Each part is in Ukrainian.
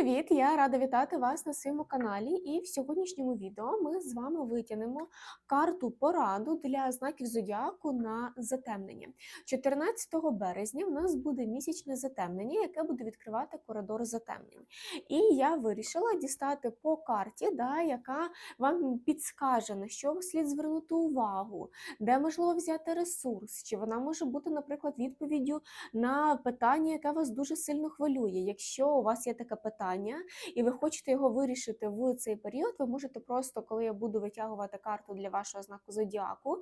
Привіт! Я рада вітати вас на своєму каналі. І в сьогоднішньому відео ми з вами витягнемо карту пораду для знаків зодіаку на затемнення. 14 березня в нас буде місячне затемнення, яке буде відкривати коридор затемнень. І я вирішила дістати по карті, да, яка вам підскаже, на що слід звернути увагу, де можливо взяти ресурс, чи вона може бути, наприклад, відповіддю на питання, яке вас дуже сильно хвилює. Якщо у вас є таке питання, і ви хочете його вирішити в цей період, ви можете просто, коли я буду витягувати карту для вашого знаку зодіаку,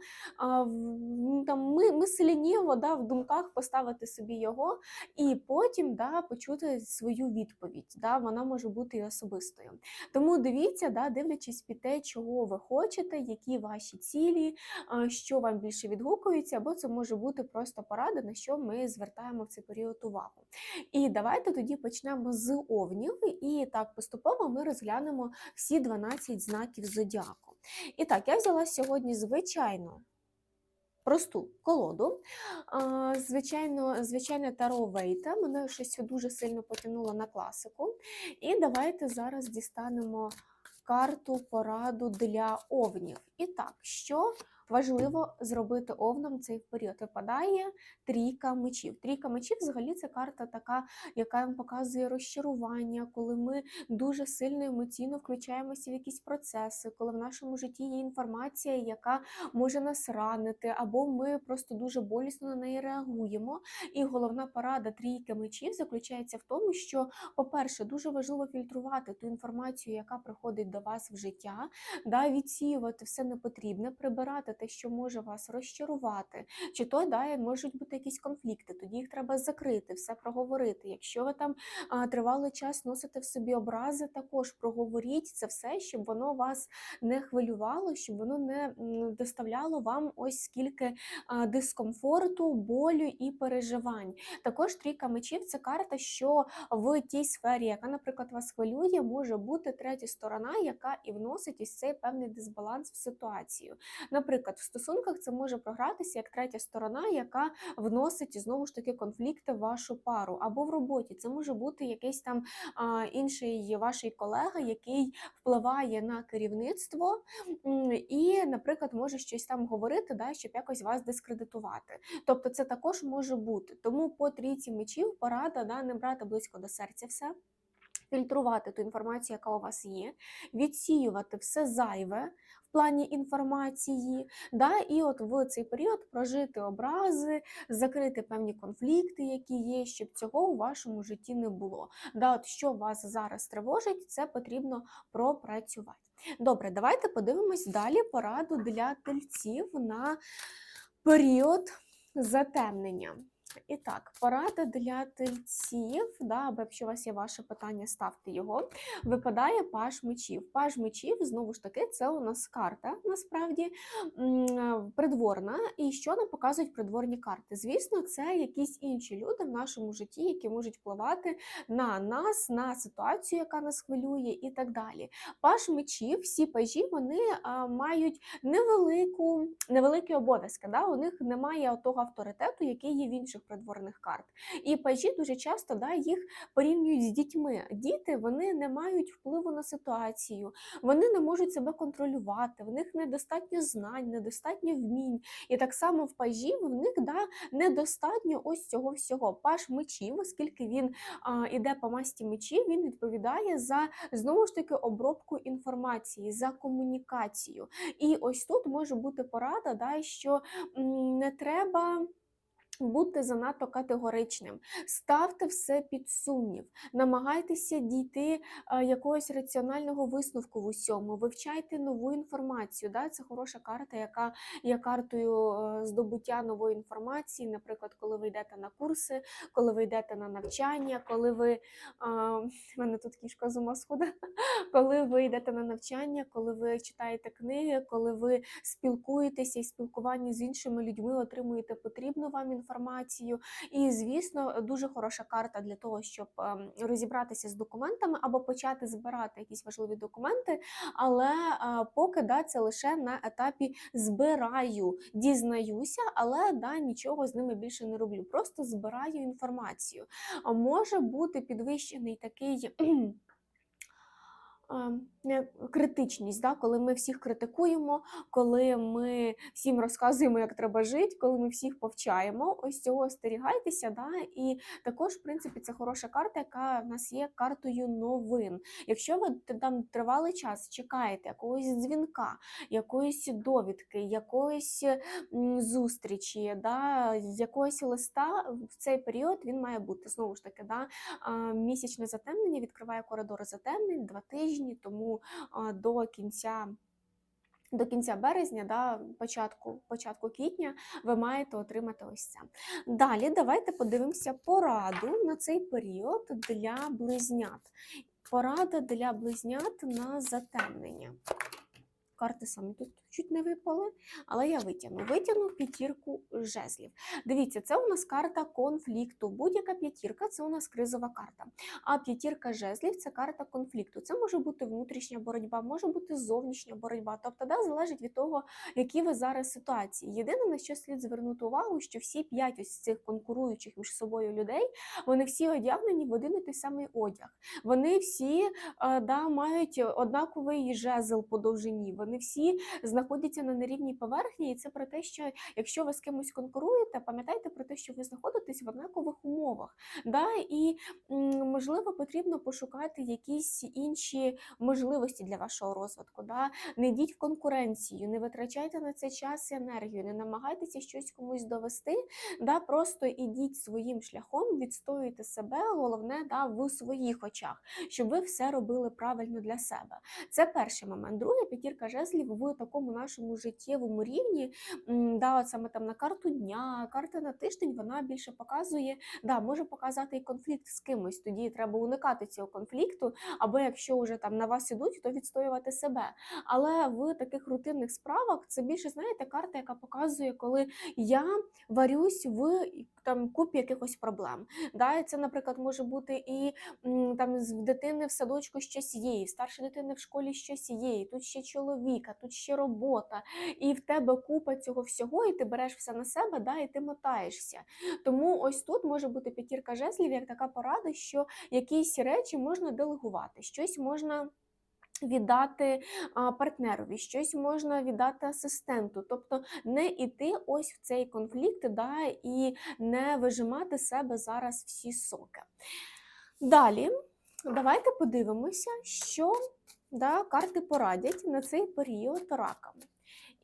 там ми, мисленніво да, в думках поставити собі його, і потім да, почути свою відповідь. Да, вона може бути і особистою. Тому дивіться, да, дивлячись під те, чого ви хочете, які ваші цілі, що вам більше відгукується, або це може бути просто порада, на що ми звертаємо в цей період увагу. І давайте тоді почнемо з овнів, і так поступово ми розглянемо всі 12 знаків зодіаку. І так, я взяла сьогодні звичайно. Просту колоду. Звичайно, звичайне таро Вейта. Мене щось дуже сильно потягнуло на класику. І давайте зараз дістанемо карту пораду для овнів. І так, що важливо зробити овнам цей період? Випадає трійка мечів. Трійка мечів взагалі це карта така, яка вам показує розчарування, коли ми дуже сильно емоційно включаємося в якісь процеси, коли в нашому житті є інформація, яка може нас ранити, або ми просто дуже болісно на неї реагуємо. І головна порада трійки мечів заключається в тому, що, по-перше, дуже важливо фільтрувати ту інформацію, яка приходить до вас в життя, да, відсіювати все непотрібне, прибирати те, що може вас розчарувати, чи то да, можуть бути якісь конфлікти, тоді їх треба закрити, все проговорити. Якщо ви там а, тривалий час носите в собі образи, також проговоріть це все, щоб воно вас не хвилювало, щоб воно не доставляло вам ось скільки а, дискомфорту, болю і переживань. Також трійка мечів це карта, що в тій сфері, яка, наприклад, вас хвилює, може бути третя сторона, яка і вносить ось цей певний дисбаланс в ситуацію. Наприклад, в стосунках це може програтися як третя сторона, яка вносить знову ж таки конфлікти в вашу пару, або в роботі це може бути якийсь там а, інший ваш колега, який впливає на керівництво і, наприклад, може щось там говорити, да, щоб якось вас дискредитувати. Тобто, це також може бути. Тому по трійці мечів порада да, не брати близько до серця все. Фільтрувати ту інформацію, яка у вас є, відсіювати все зайве в плані інформації, да, і от в цей період прожити образи, закрити певні конфлікти, які є, щоб цього у вашому житті не було. Да, от що вас зараз тривожить, це потрібно пропрацювати. Добре, давайте подивимось далі пораду для тельців на період затемнення. І так, порада для тельців, да, або якщо у вас є ваше питання, ставте його. Випадає паж мечів. Паж мечів, знову ж таки, це у нас карта, насправді придворна. І що нам показують придворні карти? Звісно, це якісь інші люди в нашому житті, які можуть впливати на нас, на ситуацію, яка нас хвилює, і так далі. Паж мечів, всі пажі, вони мають невелику, невеликі обов'язки. Да? У них немає того авторитету, який є в інших придворних карт. І пажі дуже часто да, їх порівнюють з дітьми. Діти вони не мають впливу на ситуацію, вони не можуть себе контролювати, в них недостатньо знань, недостатньо вмінь. І так само в пажів в них да, недостатньо ось цього всього. Паж мечів, оскільки він а, іде по масті мечів, він відповідає за знову ж таки обробку інформації, за комунікацію. І ось тут може бути порада, да, що не треба. Бути занадто категоричним, ставте все під сумнів, намагайтеся дійти якогось раціонального висновку в усьому, вивчайте нову інформацію. Да? Це хороша карта, яка є картою е, здобуття нової інформації. Наприклад, коли ви йдете на курси, коли ви йдете на навчання, коли ви а, мене тут кішка з ума сходить, коли ви йдете на навчання, коли ви читаєте книги, коли ви спілкуєтеся і спілкуванні з іншими людьми отримуєте потрібну вам інформацію. І, звісно, дуже хороша карта для того, щоб ем, розібратися з документами або почати збирати якісь важливі документи. Але е, поки да, це лише на етапі збираю, дізнаюся, але да, нічого з ними більше не роблю. Просто збираю інформацію. Може бути підвищений такий. не критичність, да, коли ми всіх критикуємо, коли ми всім розказуємо, як треба жити, коли ми всіх повчаємо. Ось цього остерігайтеся. Да, і також, в принципі, це хороша карта, яка в нас є картою новин. Якщо ви там тривалий час чекаєте якогось дзвінка, якоїсь довідки, якоїсь зустрічі, да, якогось листа, в цей період він має бути знову ж таки. Да, місячне затемнення відкриває коридор затемнень два тижні, тому до кінця. До кінця березня, да, початку, початку квітня, ви маєте отримати ось це. Далі давайте подивимося пораду на цей період для близнят. Порада для близнят на затемнення. Карти самі тут чуть не випали, але я витягну. Витягну п'ятірку жезлів. Дивіться, це у нас карта конфлікту. Будь-яка п'ятірка це у нас кризова карта. А п'ятірка жезлів це карта конфлікту. Це може бути внутрішня боротьба, може бути зовнішня боротьба. Тобто, да, залежить від того, які ви зараз ситуації. Єдине, на що слід звернути увагу, що всі п'ять ось цих конкуруючих між собою людей, вони всі одягнені в один і той самий одяг. Вони всі е, да, мають однаковий жезл по довжині. Вони всі знаходяться на нерівній поверхні, і це про те, що якщо ви з кимось конкуруєте, пам'ятайте про те, що ви знаходитесь в однакових умовах. Да? І можливо потрібно пошукати якісь інші можливості для вашого розвитку. Да? Не йдіть в конкуренцію, не витрачайте на це час і енергію, не намагайтеся щось комусь довести. Да? Просто ідіть своїм шляхом, відстоюйте себе, головне да, в своїх очах, щоб ви все робили правильно для себе. Це перший момент. Другий п'ятірка жезлів в такому нашому життєвому рівні, да, от саме там на карту дня, карта на тиждень, вона більше показує, да, може показати і конфлікт з кимось. Тоді треба уникати цього конфлікту, або якщо вже там на вас ідуть, то відстоювати себе. Але в таких рутинних справах це більше, знаєте, карта, яка показує, коли я варюсь в там купі якихось проблем. Да, і це, наприклад, може бути і там з дитини в садочку щось є, в старшої дитини в школі щось є, і тут ще чоловіка, тут ще робота, і в тебе купа цього всього, і ти береш все на себе, да, і ти мотаєшся. Тому ось тут може бути п'ятірка жезлів, як така порада, що якісь речі можна делегувати, щось можна. Віддати партнерові, щось можна віддати асистенту, тобто не йти ось в цей конфлікт, да, і не вижимати себе зараз всі соки. Далі, давайте подивимося, що да, карти порадять на цей період ракам.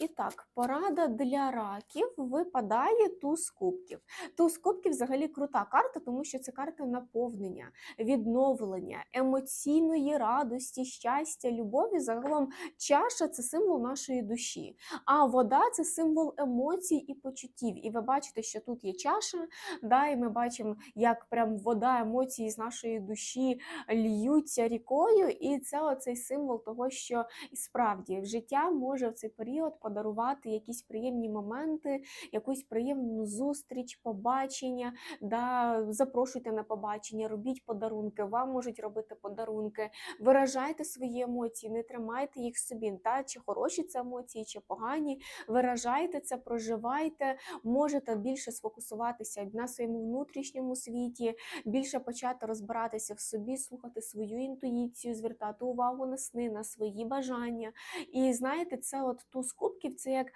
І так, порада для раків випадає туз кубків. Туз кубків взагалі крута карта, тому що це карта наповнення, відновлення, емоційної радості, щастя, любові. Загалом чаша це символ нашої душі, а вода це символ емоцій і почуттів. І ви бачите, що тут є чаша, да, і ми бачимо, як прям вода, емоції з нашої душі льються рікою, і це оцей символ того, що справді життя може в цей період подарувати якісь приємні моменти, якусь приємну зустріч, побачення. Да, запрошуйте на побачення, робіть подарунки, вам можуть робити подарунки, виражайте свої емоції, не тримайте їх собі. Та, чи хороші це емоції, чи погані. Виражайте це, проживайте, можете більше сфокусуватися на своєму внутрішньому світі, більше почати розбиратися в собі, слухати свою інтуїцію, звертати увагу на сни, на свої бажання. І знаєте, це от туз кубків, це як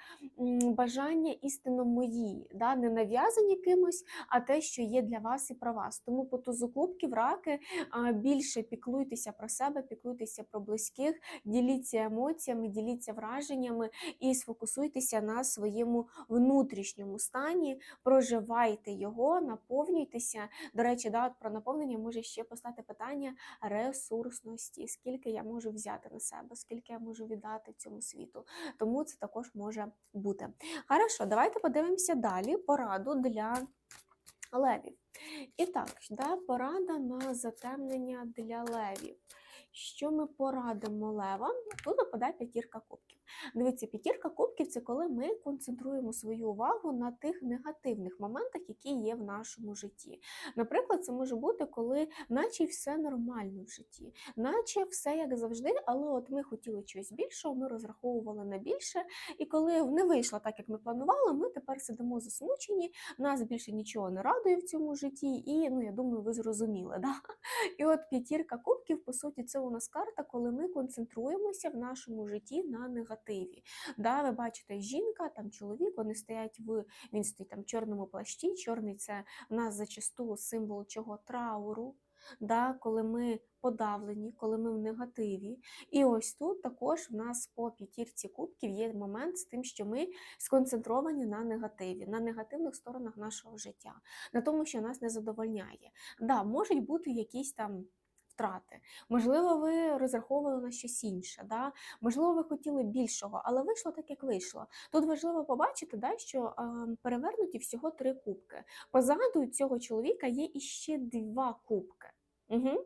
бажання істинно мої, да? не нав'язані кимось, а те, що є для вас і про вас. Тому по тузу кубків раки більше піклуйтеся про себе, піклуйтеся про близьких, діліться емоціями, діліться враженнями і сфокусуйтеся на своєму внутрішньому стані, проживайте його, наповнюйтеся. До речі, да, про наповнення може ще постати питання ресурсності, скільки я можу взяти на себе, скільки я можу віддати цьому світу. Тому це також може бути. Хорошо, давайте подивимося далі пораду для левів. І так, да, порада на затемнення для левів. Що ми порадимо левам? Тут випадає п'ятірка кубків. Дивіться, п'ятірка кубків це коли ми концентруємо свою увагу на тих негативних моментах, які є в нашому житті. Наприклад, це може бути, коли наче все нормально в житті, наче все як завжди, але от ми хотіли чогось більшого, ми розраховували на більше, і коли не вийшло так, як ми планували, ми тепер сидимо засмучені, нас більше нічого не радує в цьому житті. і ну я думаю, ви зрозуміли. Да? І от п'ятірка кубків, по суті, це у нас карта, коли ми концентруємося в нашому житті на негативі. Да, Ви бачите, жінка, там чоловік, вони стоять в він стоїть там в чорному плащі. Чорний це в нас зачасту символ чого трауру. Да, коли ми подавлені, коли ми в негативі. І ось тут також в нас по п'ятірці кубків є момент з тим, що ми сконцентровані на негативі, на негативних сторонах нашого життя, на тому, що нас не задовольняє. Да, можуть бути якісь там. Втрати. Можливо, ви розраховували на щось інше, да? можливо, ви хотіли більшого, але вийшло так, як вийшло. Тут важливо побачити, да, що перевернуті всього три кубки. Позаду цього чоловіка є іще два кубки. Угу.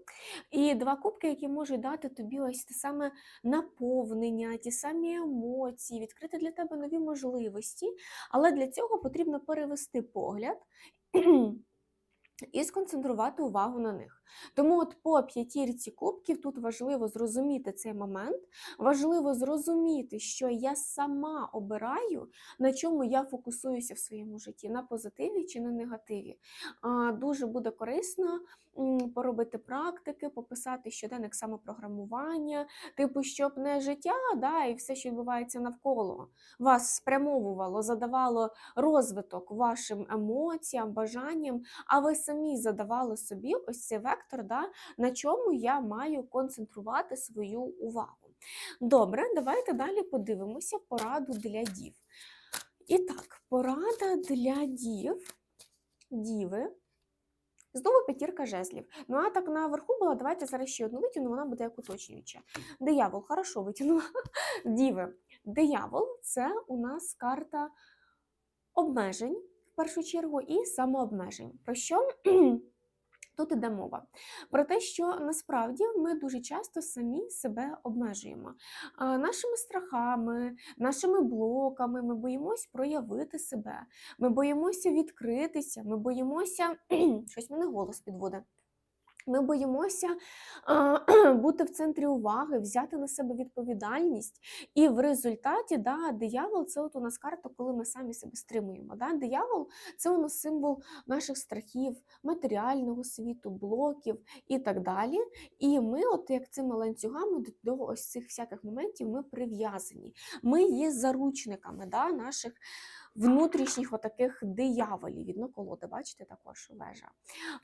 І два кубки, які можуть дати тобі ось те саме наповнення, ті самі емоції, відкрити для тебе нові можливості. Але для цього потрібно перевести погляд і сконцентрувати увагу на них. Тому от по п'ятірці кубків тут важливо зрозуміти цей момент, важливо зрозуміти, що я сама обираю, на чому я фокусуюся в своєму житті, на позитиві чи на негативі. Дуже буде корисно поробити практики, пописати щоденник самопрограмування, типу, щоб не життя, да, і все, що відбувається навколо, вас спрямовувало, задавало розвиток вашим емоціям, бажанням, а ви самі задавали собі ось цей вектор, да, на чому я маю концентрувати свою увагу. Добре, давайте далі подивимося пораду для дів. І так, порада для дів, діви. Знову п'ятірка жезлів. Ну, а так наверху була, давайте зараз ще одну витягну, вона буде як уточнююча. Диявол, хорошо витягнула. Діви. Диявол це у нас карта обмежень, в першу чергу, і самообмежень. Про що? Тут іде мова про те, що насправді ми дуже часто самі себе обмежуємо нашими страхами, нашими блоками. Ми боїмося проявити себе, ми боїмося відкритися, ми боїмося щось мене голос підводить. Ми боїмося а, бути в центрі уваги, взяти на себе відповідальність. І в результаті да, диявол це от у нас карта, коли ми самі себе стримуємо. Да? Диявол це у нас символ наших страхів, матеріального світу, блоків і так далі. І ми, от як цими ланцюгами до ось цих всяких моментів, ми прив'язані. Ми є заручниками да, наших внутрішніх отаких дияволів. Відно колоди, бачите, також вежа.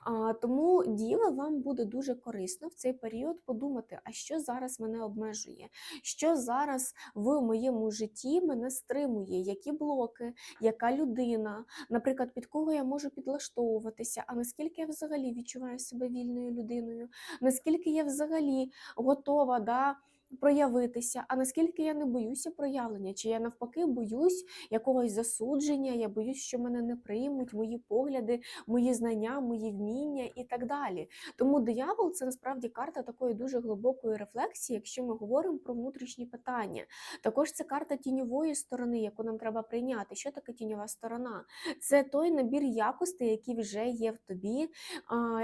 А, Тому діва вам буде дуже корисно в цей період подумати, а що зараз мене обмежує, що зараз в моєму житті мене стримує, які блоки, яка людина, наприклад, під кого я можу підлаштовуватися, а наскільки я взагалі відчуваю себе вільною людиною, наскільки я взагалі готова. да, проявитися, а наскільки я не боюся проявлення, чи я навпаки боюсь якогось засудження, я боюсь, що мене не приймуть, мої погляди, мої знання, мої вміння і так далі. Тому диявол це насправді карта такої дуже глибокої рефлексії, якщо ми говоримо про внутрішні питання. Також це карта тіньової сторони, яку нам треба прийняти. Що таке тіньова сторона? Це той набір якостей, які вже є в тобі,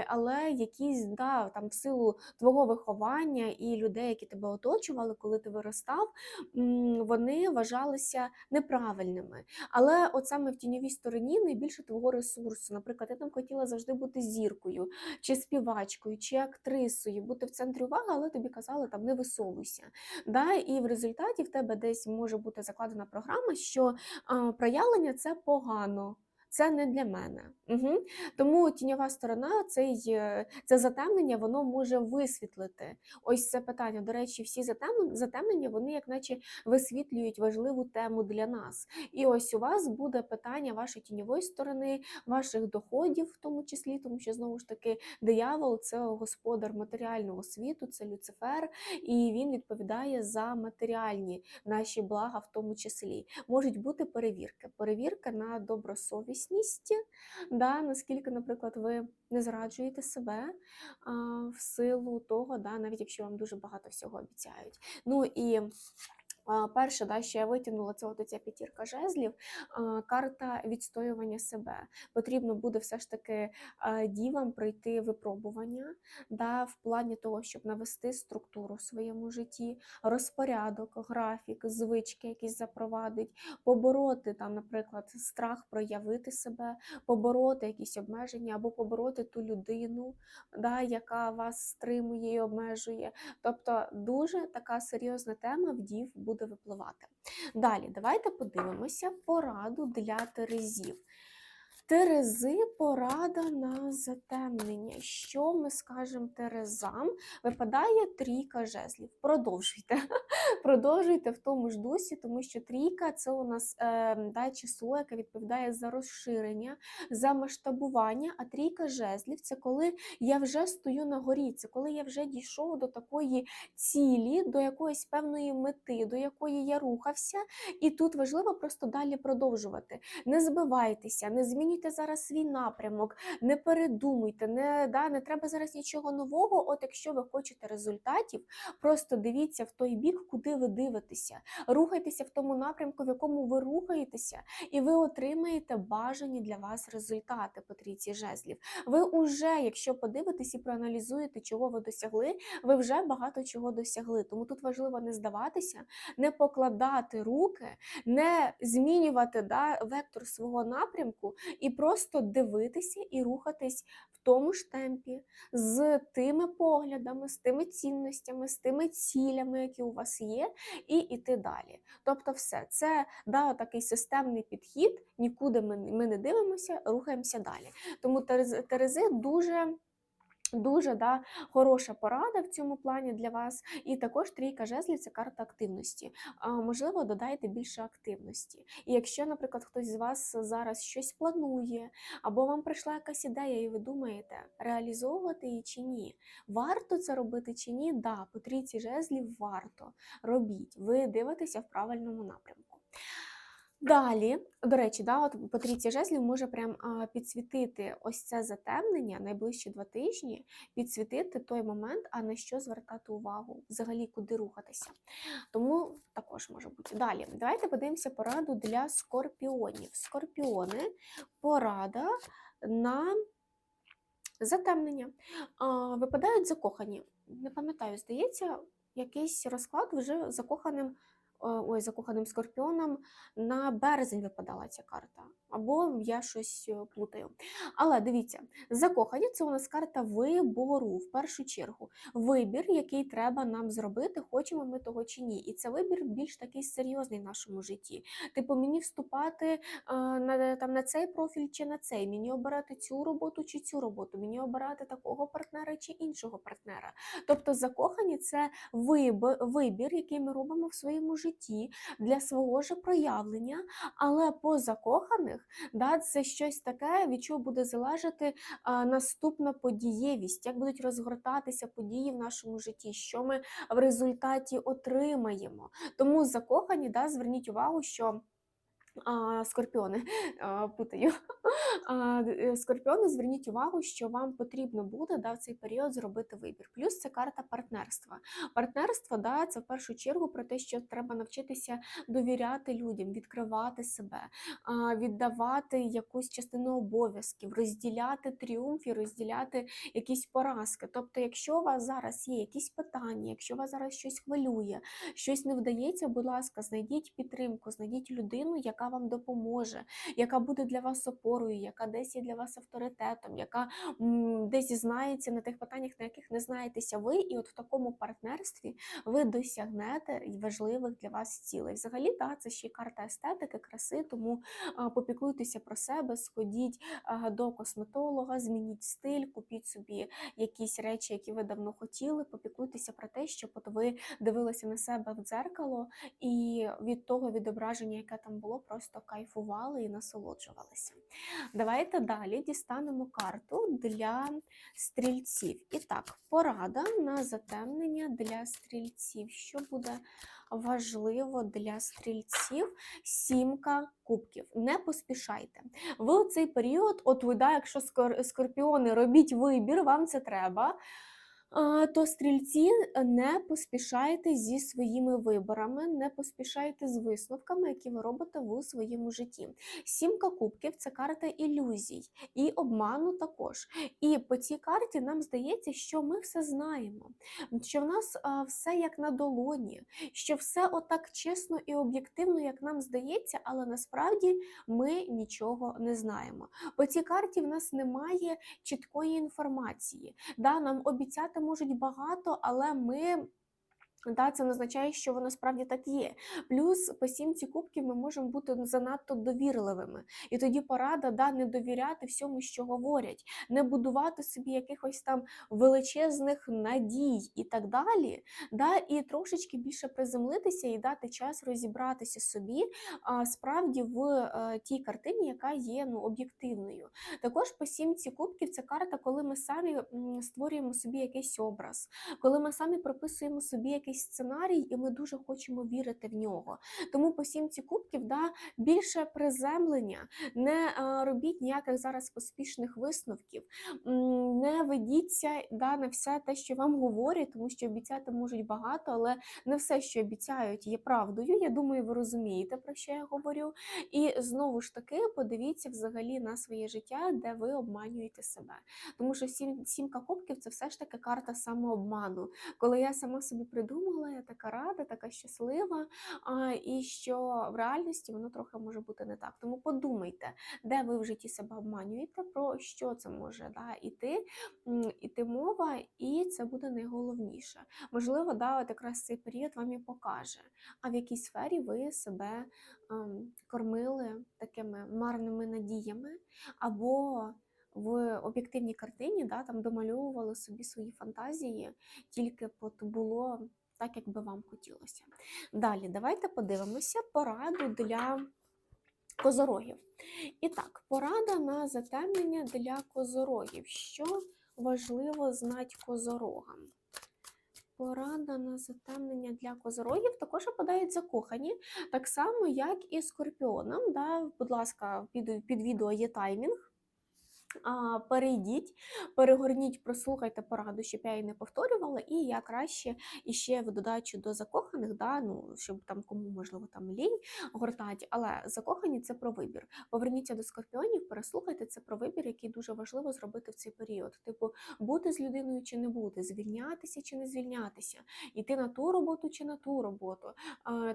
але якісь да, там в силу твого виховання і людей, які тебе оточують, оточували, коли ти виростав, вони вважалися неправильними. Але от саме в тіньовій стороні найбільше твого ресурсу. Наприклад, я там хотіла завжди бути зіркою, чи співачкою, чи актрисою, бути в центрі уваги, але тобі казали, там не висовуйся. Да? І в результаті в тебе десь може бути закладена програма, що проявлення це погано це не для мене. Угу. Тому тіньова сторона, цей, е, це затемнення, воно може висвітлити ось це питання. До речі, всі затемнення, вони, як наче, висвітлюють важливу тему для нас. І ось у вас буде питання вашої тіньової сторони, ваших доходів, в тому числі, тому що знову ж таки диявол це господар матеріального світу, це Люцифер, і він відповідає за матеріальні наші блага, в тому числі. Можуть бути перевірки. Перевірка на добросовість дійсність, да, наскільки, наприклад, ви не зраджуєте себе а, в силу того, да, навіть якщо вам дуже багато всього обіцяють. Ну і Перше, да, що я витягнула, це от ця п'ятірка жезлів, карта відстоювання себе. Потрібно буде все ж таки дівам пройти випробування да, в плані того, щоб навести структуру в своєму житті, розпорядок, графік, звички якісь запровадить, побороти там, наприклад, страх проявити себе, побороти якісь обмеження або побороти ту людину, да, яка вас стримує і обмежує. Тобто дуже така серйозна тема в дів буде випливати. Далі, давайте подивимося пораду для терезів. Терези порада на затемнення. Що ми скажемо терезам? Випадає трійка жезлів. Продовжуйте. Продовжуйте в тому ж дусі, тому що трійка це у нас е, да, число, яке відповідає за розширення, за масштабування. А трійка жезлів це коли я вже стою на горі, це коли я вже дійшов до такої цілі, до якоїсь певної мети, до якої я рухався. І тут важливо просто далі продовжувати. Не збивайтеся, не змінюйте зараз свій напрямок, не передумуйте, не, да, не треба зараз нічого нового. От якщо ви хочете результатів, просто дивіться в той бік, куди ви дивитеся. Рухайтеся в тому напрямку, в якому ви рухаєтеся, і ви отримаєте бажані для вас результати по трійці жезлів. Ви вже, якщо подивитесь і проаналізуєте, чого ви досягли, ви вже багато чого досягли. Тому тут важливо не здаватися, не покладати руки, не змінювати да, вектор свого напрямку і просто дивитися і рухатись в тому ж темпі, з тими поглядами, з тими цінностями, з тими цілями, які у вас є, і йти далі. Тобто, все це да, такий системний підхід, нікуди ми, не дивимося, рухаємося далі. Тому Терези дуже. Дуже да, хороша порада в цьому плані для вас. І також трійка жезлів це карта активності. Можливо, додайте більше активності. І якщо, наприклад, хтось з вас зараз щось планує, або вам прийшла якась ідея, і ви думаєте, реалізовувати її чи ні, варто це робити чи ні? Да, по трійці жезлів варто робіть. Ви дивитеся в правильному напрямку. Далі, до речі, да, от по жезлів може прям а, підсвітити ось це затемнення найближчі два тижні, підсвітити той момент, а на що звертати увагу, взагалі куди рухатися. Тому також може бути. Далі, давайте подивимося пораду для скорпіонів. Скорпіони, порада на затемнення. А, випадають закохані. Не пам'ятаю, здається, якийсь розклад вже закоханим. Е, Ой, закоханим скорпіоном на березень випадала ця карта. Або я щось е, плутаю. Але дивіться, закохані це у нас карта вибору в першу чергу. Вибір, який треба нам зробити, хочемо ми того чи ні. І це вибір більш такий серйозний в нашому житті. Типу, мені вступати е, на, там, на цей профіль чи на цей, мені обирати цю роботу чи цю роботу, мені обирати такого партнера чи іншого партнера. Тобто закохані це вибір, який ми робимо в своєму житті для свого ж проявлення, але по закоханих да, це щось таке, від чого буде залежати наступна подієвість, як будуть розгортатися події в нашому житті, що ми в результаті отримаємо. Тому закохані, да, зверніть увагу, що. Скорпіони путаю. Е, скорпіони, зверніть увагу, що вам потрібно буде да, в цей період зробити вибір. Плюс це карта партнерства. Партнерство да, це в першу чергу про те, що треба навчитися довіряти людям, відкривати себе, віддавати якусь частину обов'язків, розділяти тріумф і розділяти якісь поразки. Тобто, якщо у вас зараз є якісь питання, якщо вас зараз щось хвилює, щось не вдається, будь ласка, знайдіть підтримку, знайдіть людину, яка вам допоможе, яка буде для вас опорою, яка десь є для вас авторитетом, яка десь знається на тих питаннях, на яких не знаєтеся ви, і от в такому партнерстві ви досягнете важливих для вас цілей. Взагалі, так, це ще карта естетики, краси, тому попіклуйтеся про себе, сходіть до косметолога, змініть стиль, купіть собі якісь речі, які ви давно хотіли. Попіклуйтеся про те, щоб от ви дивилися на себе в дзеркало, і від того відображення, яке там було, просто кайфували і насолоджувалися. Давайте далі дістанемо карту для стрільців. І так, порада на затемнення для стрільців. Що буде важливо для стрільців? Сімка кубків. Не поспішайте. Ви у цей період, от ви, да, якщо скор- скорпіони, робіть вибір, вам це треба. То стрільці е, не поспішайте зі своїми виборами, не поспішайте з висновками, які ви робите в своєму житті. Сімка кубків це карта ілюзій і обману також. І по цій карті нам здається, що ми все знаємо, що в нас все як на долоні, що все отак чесно і об'єктивно, як нам здається, але насправді ми нічого не знаємо. По цій карті в нас немає чіткої інформації. Да, нам обіцяти можуть багато, але ми. Да, це не означає, що воно справді так є. Плюс по сімці кубків ми можемо бути занадто довірливими. І тоді порада да, не довіряти всьому, що говорять, не будувати собі якихось там величезних надій і так далі. Да, І трошечки більше приземлитися і дати час розібратися собі а, справді в а, тій картині, яка є ну, об'єктивною. Також по сімці кубків це карта, коли ми самі створюємо собі якийсь образ, коли ми самі прописуємо собі якийсь сценарій, і ми дуже хочемо вірити в нього. Тому по сімці кубків да, більше приземлення, не а, робіть ніяких зараз поспішних висновків, не ведіться да, на все те, що вам говорять, тому що обіцяти можуть багато, але не все, що обіцяють, є правдою. Я думаю, ви розумієте, про що я говорю. І знову ж таки подивіться взагалі на своє життя, де ви обманюєте себе. Тому що сім, сімка кубків це все ж таки карта самообману. Коли я сама собі придумала, я така рада, така щаслива, і що в реальності воно трохи може бути не так. Тому подумайте, де ви в житті себе обманюєте, про що це може да, іти, іти мова, і це буде найголовніше. Можливо, да, от якраз цей період вам і покаже, а в якій сфері ви себе ем, кормили такими марними надіями, або в об'єктивній картині да, там домальовували собі свої фантазії, тільки от було так, як би вам хотілося. Далі, давайте подивимося пораду для козорогів. І так, порада на затемнення для козорогів. Що важливо знати козорогам? Порада на затемнення для козорогів також опадають закохані, так само, як і скорпіонам. Да? Будь ласка, під, під відео є таймінг. Перейдіть, перегорніть, прослухайте пораду, щоб я її не повторювала, і я краще іще в додачу до закоханих, да, ну, щоб там кому можливо там лінь гортать, але закохані це про вибір. Поверніться до скорпіонів, переслухайте це про вибір, який дуже важливо зробити в цей період. Типу, бути з людиною чи не бути, звільнятися чи не звільнятися, іти на ту роботу чи на ту роботу,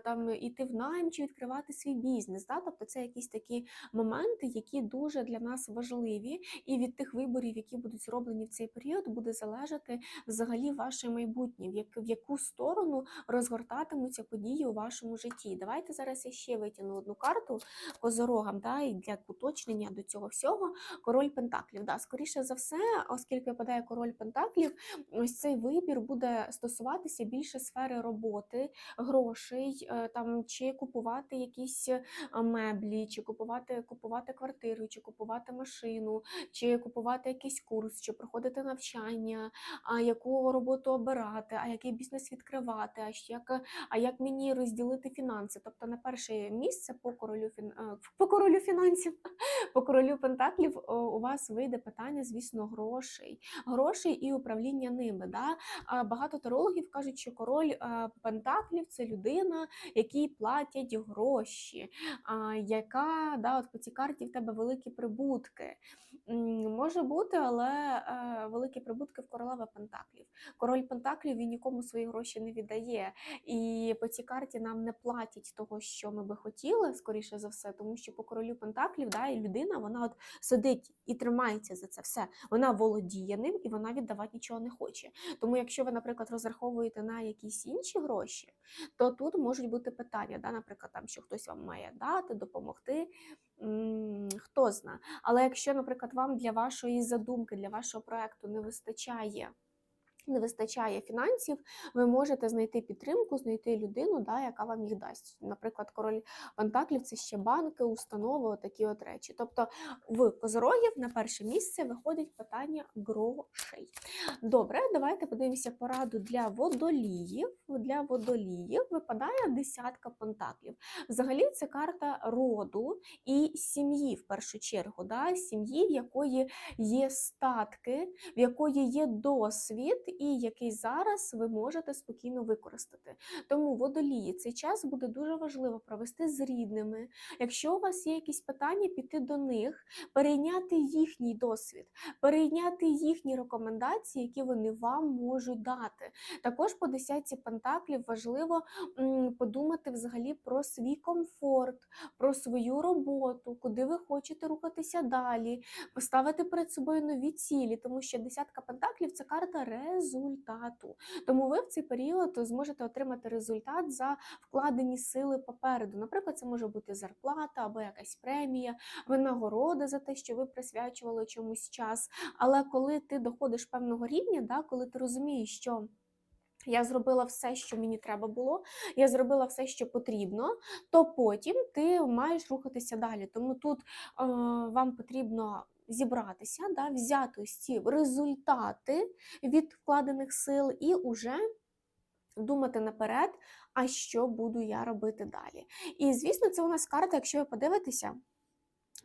там іти в найм чи відкривати свій бізнес. Да? Тобто це якісь такі моменти, які дуже для нас важливі. І від тих виборів, які будуть зроблені в цей період, буде залежати взагалі ваше майбутнє, в, як, в яку сторону розгортатимуться події у вашому житті. Давайте зараз я ще витягну одну карту козорогам, да, і для уточнення до цього всього. Король Пентаклів. Да, Скоріше за все, оскільки випадає король Пентаклів, ось цей вибір буде стосуватися більше сфери роботи, грошей, е, там чи купувати якісь е, меблі, чи купувати, купувати квартиру, чи купувати машину чи купувати якийсь курс, чи проходити навчання, а яку роботу обирати, а який бізнес відкривати, а як, а як мені розділити фінанси. Тобто на перше місце по королю фін... е, по королю фінансів, по королю пентаклів у вас вийде питання, звісно, грошей, грошей і управління ними. Да? Багато тарологів кажуть, що король пентаклів це людина, якій платять гроші, яка да, от по цій карті в тебе великі прибутки. Може бути, але е, великі прибутки в королева Пентаклів. Король Пентаклів він нікому свої гроші не віддає. І по цій карті нам не платять того, що ми би хотіли, скоріше за все, тому що по королю Пентаклів да, і людина вона от сидить і тримається за це все. Вона володіє ним і вона віддавати нічого не хоче. Тому, якщо ви, наприклад, розраховуєте на якісь інші гроші, то тут можуть бути питання, да, наприклад, там, що хтось вам має дати, допомогти. Хто зна. Але якщо, наприклад, вам для вашої задумки, для вашого проекту не вистачає не вистачає фінансів, ви можете знайти підтримку, знайти людину, да, яка вам їх дасть. Наприклад, король Пентаклів це ще банки, установи, такі от речі. Тобто в козорогів на перше місце виходить питання грошей. Добре, давайте подивимося пораду для водоліїв. Для водоліїв випадає десятка пентаклів. Взагалі, це карта роду і сім'ї в першу чергу. Да? Сім'ї, в якої є статки, в якої є досвід і який зараз ви можете спокійно використати. Тому водолії цей час буде дуже важливо провести з рідними. Якщо у вас є якісь питання, піти до них, перейняти їхній досвід, перейняти їхні рекомендації, які вони вам можуть дати. Також по десятці пентаклів важливо подумати взагалі про свій комфорт, про свою роботу, куди ви хочете рухатися далі, поставити перед собою нові цілі, тому що десятка пентаклів це карта результату. Тому ви в цей період зможете отримати результат за вкладені сили попереду. Наприклад, це може бути зарплата або якась премія, винагорода за те, що ви присвячували чомусь час. Але коли ти доходиш певного рівня, да, коли ти розумієш, що я зробила все, що мені треба було, я зробила все, що потрібно, то потім ти маєш рухатися далі. Тому тут е, вам потрібно зібратися, да, взяти ось ці результати від вкладених сил і уже думати наперед, а що буду я робити далі. І звісно, це у нас карта, якщо ви подивитеся.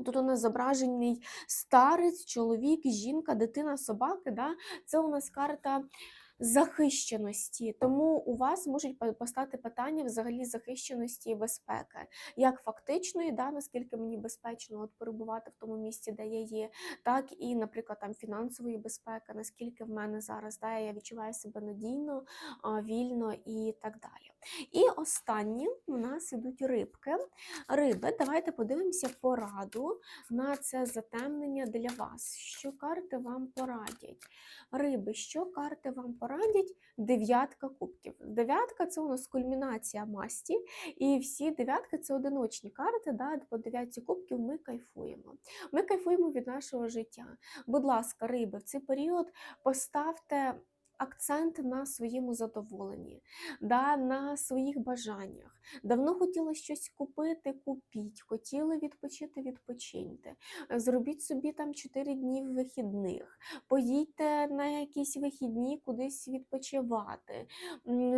Тут у нас зображений старець, чоловік, жінка, дитина, собаки. Да? Це у нас карта захищеності. Тому у вас можуть по- постати питання взагалі захищеності і безпеки, як фактичної, да, наскільки мені безпечно от перебувати в тому місці, де я є, так і, наприклад, там фінансової безпеки, наскільки в мене зараз да, я відчуваю себе надійно, вільно і так далі. І останні у нас ідуть рибки. Риби, давайте подивимося пораду на це затемнення для вас. Що карти вам порадять? Риби, що карти вам порадять? Дев'ятка кубків. Дев'ятка це у нас кульмінація масті, і всі дев'ятки це одиночні карти. Да? По дев'ятці кубків ми кайфуємо. Ми кайфуємо від нашого життя. Будь ласка, риби, в цей період поставте. Акцент на своєму задоволенні, да, на своїх бажаннях. Давно хотіли щось купити, купіть, хотіли відпочити, відпочиньте. Зробіть собі там 4 дні вихідних, поїдьте на якісь вихідні кудись відпочивати,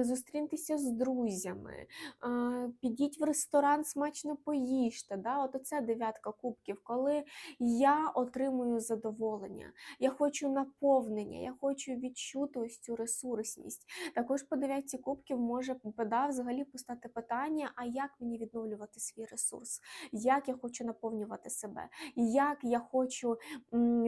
зустріньтеся з друзями, підіть в ресторан, смачно поїжте. Да? От оце дев'ятка кубків, коли я отримую задоволення, я хочу наповнення, я хочу відчути ось цю ресурсність. Також по дев'ятці кубків може да, взагалі постати питання, а як мені відновлювати свій ресурс, як я хочу наповнювати себе, як я хочу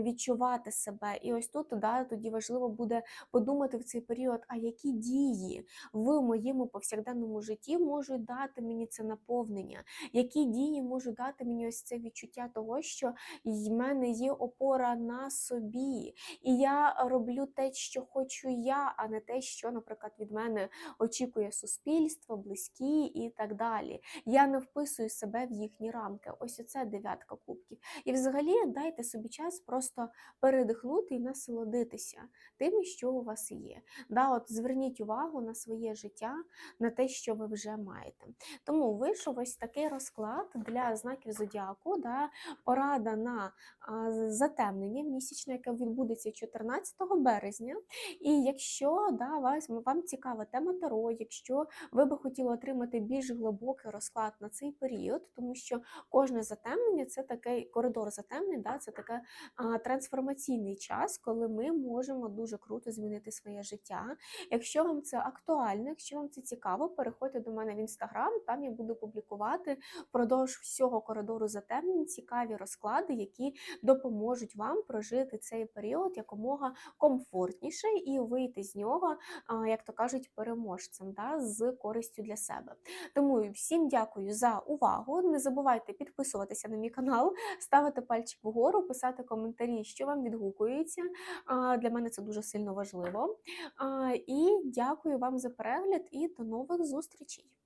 відчувати себе. І ось тут да, тоді важливо буде подумати в цей період, а які дії в моєму повсякденному житті можуть дати мені це наповнення, які дії можуть дати мені ось це відчуття того, що в мене є опора на собі, і я роблю те, що хочу я, а не те, що, наприклад, від мене очікує суспільство, близькі і так далі. Я не вписую себе в їхні рамки. Ось оце дев'ятка кубків. І взагалі дайте собі час просто передихнути і насолодитися тим, що у вас є. Да, от Зверніть увагу на своє життя, на те, що ви вже маєте. Тому вийшов ось такий розклад для знаків зодіаку, да, порада на затемнення місячне, яке відбудеться 14 березня. І якщо да, вас, вам цікава тема Таро, якщо ви би хотіли отримати більш глибокий розклад на цей період, тому що кожне затемнення це такий коридор затемнень, да, це таке а, трансформаційний час, коли ми можемо дуже круто змінити своє життя. Якщо вам це актуально, якщо вам це цікаво, переходьте до мене в інстаграм, там я буду публікувати впродовж всього коридору затемнень цікаві розклади, які допоможуть вам прожити цей період якомога комфортніше і вийти з нього, як то кажуть, переможцем да, з користю для себе. Тому всім дякую за увагу. Не забувайте підписуватися на мій канал, ставити пальчик вгору, писати коментарі, що вам відгукується. Для мене це дуже сильно важливо. І дякую вам за перегляд і до нових зустрічей!